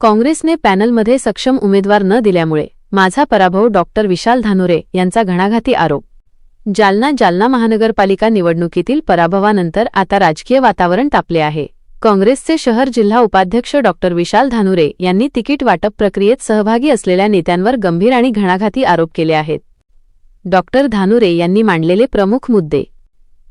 काँग्रेसने पॅनलमध्ये सक्षम उमेदवार न दिल्यामुळे माझा पराभव डॉक्टर विशाल धानुरे यांचा घणाघाती आरोप. जालना जालना महानगरपालिका निवडणुकीतील पराभवानंतर आता राजकीय वातावरण तापले आहे. काँग्रेसचे शहर जिल्हा उपाध्यक्ष डॉक्टर विशाल धानुरे यांनी तिकीट वाटप प्रक्रियेत सहभागी असलेल्या नेत्यांवर गंभीर आणि घणाघाती आरोप केले आहेत. डॉक्टर धानुरे यांनी मांडलेले प्रमुख मुद्दे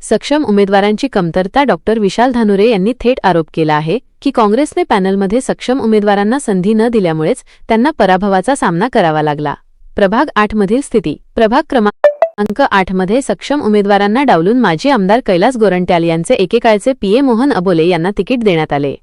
सक्षम उमेदवारांची कमतरता डॉक्टर विशाल धानुरे यांनी थेट आरोप केला आहे की काँग्रेसने पॅनलमध्ये सक्षम उमेदवारांना संधी न दिल्यामुळेच त्यांना पराभवाचा सामना करावा लागला. प्रभाग आठमधील स्थिती. प्रभाग क्रमांक आठमध्ये सक्षम उमेदवारांना डावलून माजी आमदार कैलास गोरंट्याल यांचे एकेकाळचे पीए मोहन अबोले यांना तिकीट देण्यात आले.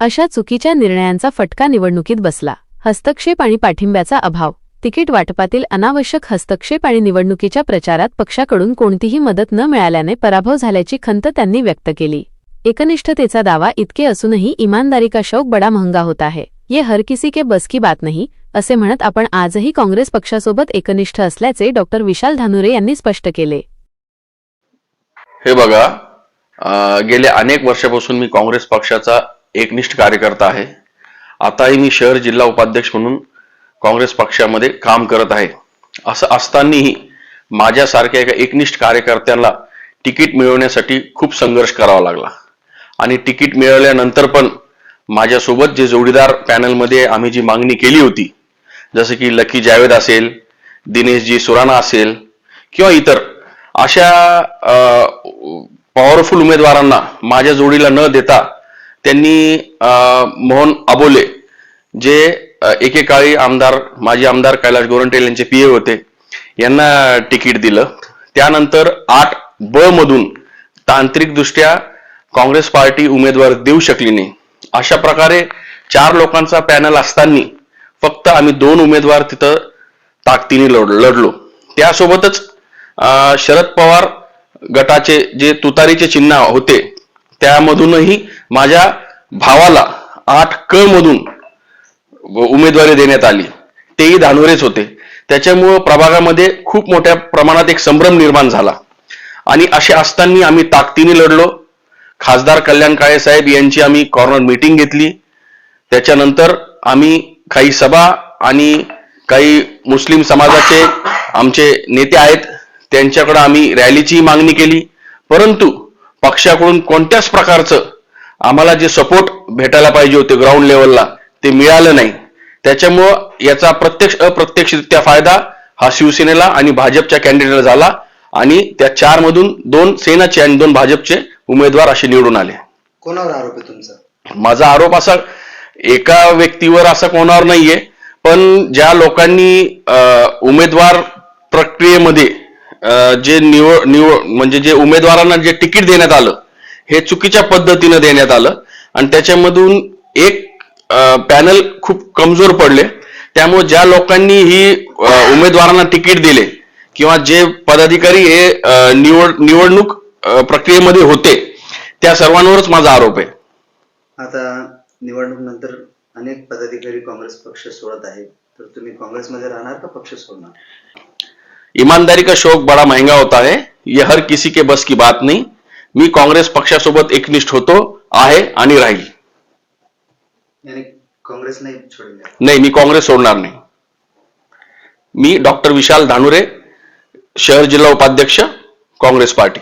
अशा चुकीच्या निर्णयांचा फटका निवडणुकीत बसला. हस्तक्षेप आणि पाठिंब्याचा अभाव. तिकीट वाटपातील अनावश्यक हस्तक्षेप आणि निवडणुकीच्या प्रचारात पक्षाकडून कोणतीही मदत न मिळाल्याने पराभव झाल्याची खंत त्यांनी व्यक्त केली. एकनिष्ठतेचा दावा इतके असूनही इमानदारी का शौक बडा महंगा होता है ये हर किसी के बस की बात नाही असे म्हणत आपण आजही काँग्रेस पक्षासोबत एकनिष्ठ असल्याचे डॉक्टर विशाल धानुरे यांनी स्पष्ट केले. हे बघा गेले अनेक वर्षापासून मी काँग्रेस पक्षाचा एकनिष्ठ कार्यकर्ता आहे. आताही मी शहर जिल्हा उपाध्यक्ष म्हणून काँग्रेस पक्षामध्ये काम करत आहे. असं असतानाही माझ्यासारख्या एका एकनिष्ठ कार्यकर्त्याला तिकीट मिळवण्यासाठी खूप संघर्ष करावा लागला. आणि तिकीट मिळवल्यानंतर पण माझ्यासोबत जे जोडीदार पॅनलमध्ये आम्ही जी मागणी केली होती जसं की लकी जावेद असेल दिनेशजी सुराणा असेल किंवा इतर अशा पॉवरफुल उमेदवारांना माझ्या जोडीला न देता त्यांनी अं, मोहन अबोले जे एकेकाळी आमदार माजी आमदार कैलाश गोरंटेल यांचे पीए होते. यांना तिकीट दिलं. त्यानंतर आठ ब मधून तांत्रिकदृष्ट्या काँग्रेस पार्टी उमेदवार देऊ शकली नाही. अशा प्रकारे चार लोकांचा पॅनल असताना फक्त आम्ही दोन उमेदवार तिथं ताकदीने लढ- लढलो. त्यासोबतच शरद पवार गटाचे जे तुतारीचे चिन्ह होते त्यामधूनही माझ्या भावाला आठ क मधून उमेदवारी देण्यात आली. तेही धानोरेच होते. त्याच्यामुळं प्रभागामध्ये खूप मोठ्या प्रमाणात एक संभ्रम निर्माण झाला. आणि असे असताना आम्ही ताकदीने लढलो. खासदार कल्याण काळे साहेब यांची आम्ही कॉर्नर मीटिंग घेतली. त्याच्यानंतर आम्ही काही सभा आणि काही मुस्लिम समाजाचे आमचे नेते आहेत त्यांच्याकडे आम्ही रॅलीची मागणी केली. परंतु पक्षाकडून कोणत्याच प्रकारचं आम्हाला जे सपोर्ट भेटायला पाहिजे होते ग्राउंड लेवलला ते मिळालं नाही. त्याच्यामुळं याचा प्रत्यक्ष अप्रत्यक्षरित्या फायदा हा शिवसेनेला आणि भाजपच्या कॅन्डिडेटला झाला आणि त्या चार मधून दोन सेनाचे आणि दोन भाजपचे उमेदवार असे निवडून आले. कोणावर आरोप आहे तुमचा? माझा आरोप असा एका व्यक्तीवर असा कोणावर नाहीये पण ज्या लोकांनी उमेदवार प्रक्रियेमध्ये जे निवड निवड म्हणजे जे उमेदवारांना जे तिकीट देण्यात आलं हे चुकीच्या पद्धतीनं देण्यात आलं आणि त्याच्यामधून एक पॅनल खूप कमजोर पडले. त्यामुळे ज्या लोकांनी ही उमेदवारांना तिकीट दिले किंवा जे पदाधिकारी हे निवड निवडणूक प्रक्रियेमध्ये होते त्या सर्वांवरच माझा आरोप आहे. आता निवडणूक नंतर अनेक पदाधिकारी काँग्रेस पक्ष सोडत आहेत. तर तुम्ही काँग्रेसमध्ये राहणार का पक्ष सोडणार? ईमानदारी का शौक बड़ा महंगा होता है ये हर किसी के बस की बात नाही. मी काँग्रेस पक्षासोबत एकनिष्ठ होतो आहे आणि राहील. काँग्रेस नाही नाही मी काँग्रेस सोडणार नाही. मी डॉक्टर विशाल धानुरे शहर जिल्हा उपाध्यक्ष काँग्रेस पार्टी.